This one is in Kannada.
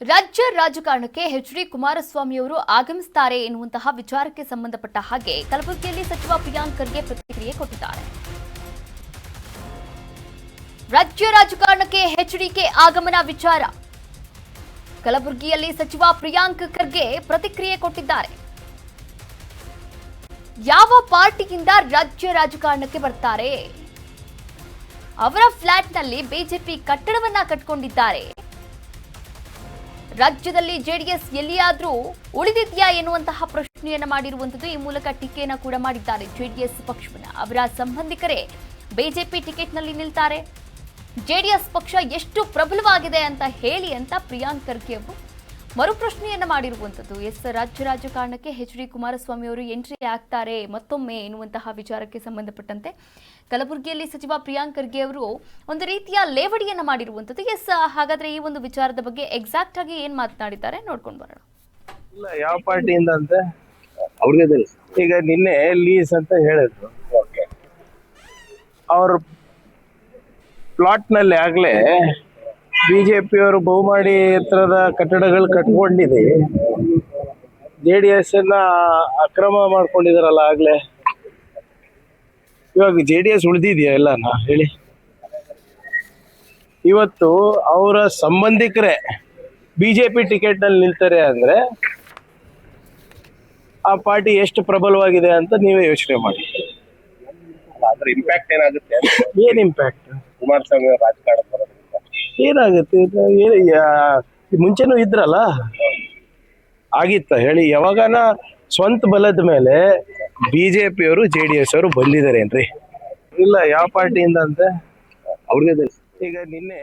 ರಾಜ್ಯ ರಾಜಕಾರಣಕ್ಕೆ ಎಚ್ ಡಿ ಕುಮಾರಸ್ವಾಮಿಯವರು ಆಗಮಿಸುತ್ತಾರೆ ಎನ್ನುವಂತಹ ವಿಚಾರಕ್ಕೆ ಸಂಬಂಧಪಟ್ಟ ಹಾಗೆ ಕಲಬುರಗಿಯಲ್ಲಿ ಸಚಿವ ಪ್ರಿಯಾಂಕ್ ಖರ್ಗೆ ಪ್ರತಿಕ್ರಿಯೆ ಕೊಟ್ಟಿದ್ದಾರೆ. ರಾಜ್ಯ ರಾಜಕಾರಣಕ್ಕೆ ಎಚ್ಡಿಕೆ ಆಗಮನ ವಿಚಾರ. ಕಲಬುರಗಿಯಲ್ಲಿ ಸಚಿವ ಪ್ರಿಯಾಂಕ್ ಖರ್ಗೆ ಪ್ರತಿಕ್ರಿಯೆ ಕೊಟ್ಟಿದ್ದಾರೆ. ಯಾವ ಪಾರ್ಟಿಯಿಂದ ರಾಜ್ಯ ರಾಜಕಾರಣಕ್ಕೆ ಬರ್ತಾರೆ? ಅವರ ಫ್ಲಾಟ್ನಲ್ಲಿ ಬಿಜೆಪಿ ಕಟ್ಟಡವನ್ನ ಕಟ್ಕೊಂಡಿದ್ದಾರೆ. ರಾಜ್ಯದಲ್ಲಿ ಜೆಡಿಎಸ್ ಎಲ್ಲಿಯಾದರೂ ಉಳಿದಿದೆಯಾ ಎನ್ನುವಂತಹ ಪ್ರಶ್ನೆಯನ್ನು ಮಾಡಿರುವಂಥದ್ದು ಈ ಮೂಲಕ ಟೀಕೆಯನ್ನು ಕೂಡ ಮಾಡಿದ್ದಾರೆ ಜೆಡಿಎಸ್ ಪಕ್ಷವನ್ನು. ಅವರ ಸಂಬಂಧಿಕರೇ ಬಿಜೆಪಿ ಟಿಕೆಟ್ನಲ್ಲಿ ನಿಲ್ತಾರೆ. ಜೆಡಿಎಸ್ ಪಕ್ಷ ಎಷ್ಟು ಪ್ರಬಲವಾಗಿದೆ ಅಂತ ಹೇಳಿ ಅಂತ ಪ್ರಿಯಾಂಕ್ ಖರ್ಗೆ ಅವರು ಮರುಪ್ರಶ್ನೆಯನ್ನ ಮಾಡಿರುವಂತದ್ದು ಎಸ್ ರಾಜ್ಯ ರಾಜಕಾರಣಕ್ಕೆ ಎಚ್ ಡಿ ಕುಮಾರಸ್ವಾಮಿ ಅವರು ಎಂಟ್ರಿ ಆಗ್ತಾರೆ ಮತ್ತೊಮ್ಮೆ ಎನ್ನುವಂತಹ ವಿಚಾರಕ್ಕೆ ಸಂಬಂಧಪಟ್ಟಂತೆ ಕಲಬುರಗಿಯಲ್ಲಿ ಸಚಿವ ಪ್ರಿಯಾಂಕ್ ಖರ್ಗೆ ಅವರು ಒಂದು ರೀತಿಯ ಲೇವಡಿಯನ್ನ ಮಾಡಿರುವಂತದ್ದು ಎಸ್ ಹಾಗಾದ್ರೆ ಈ ಒಂದು ವಿಚಾರದ ಬಗ್ಗೆ ಎಕ್ಸಾಕ್ಟ್ ಆಗಿ ಏನ್ ಮಾತನಾಡಿದ್ದಾರೆ ನೋಡ್ಕೊಂಡು ಬರೋಣ ಇಲ್ಲ ಯಾವ ಪಾರ್ಟಿಯಿಂದ ಅಂತ ಅವ್ರಿಗೆ తెలుసు ಈಗ ನಿನ್ನೆ ಲೀಸ್ ಅಂತ ಹೇಳಿದ್ರು ಓಕೆ ಅವ್ರ ಪ್ಲಾಟ್ ನಲ್ಲಿ ಜೆ ಬಿಜೆಪಿಯವರು ಬಹುಮಾಡಿ ಎತ್ತರದ ಕಟ್ಟಡಗಳು ಕಟ್ಕೊಂಡಿದೆ. ಜೆ ಡಿ ಎಸ್ ಅನ್ನ ಅಕ್ರಮ ಮಾಡ್ಕೊಂಡಿದಾರಲ್ಲ ಆಗ್ಲೇ. ಇವಾಗ ಜೆ ಡಿ ಎಸ್ ಉಳಿದಿದೆಯಾ ಎಲ್ಲನ? ಹೇಳಿ. ಇವತ್ತು ಅವರ ಸಂಬಂಧಿಕರೇ ಬಿಜೆಪಿ ಟಿಕೆಟ್ನಲ್ಲಿ ನಿಲ್ತಾರೆ ಅಂದ್ರೆ ಆ ಪಾರ್ಟಿ ಎಷ್ಟು ಪ್ರಬಲವಾಗಿದೆ ಅಂತ ನೀವೇ ಯೋಚನೆ ಮಾಡಿ. ಅದ್ರ ಇಂಪ್ಯಾಕ್ಟ್ ಏನಾಗುತ್ತೆ ಏನು ಇಂಪ್ಯಾಕ್ಟ್ ಕುಮಾರಸ್ವಾಮಿ ರಾಜಕಾರಣ ಏನಾಗುತ್ತೆ? ಮುಂಚೆನೂ ಇದ್ರಲ್ಲ? ಆಗಿತ್ತ ಹೇಳಿ ಯಾವಾಗನ ಸ್ವಂತ ಬಲದ ಮೇಲೆ ಬಿ ಜೆ ಪಿಯವರು ಜೆ ಡಿ ಎಸ್ ಅವರು ಬಂದಿದ್ದಾರೆ ಏನ್ರಿ ಇಲ್ಲ ಯಾವ ಪಾರ್ಟಿಯಿಂದ ಅಂತ? ಅವ್ರಿಗೆ ಈಗ ನಿನ್ನೆ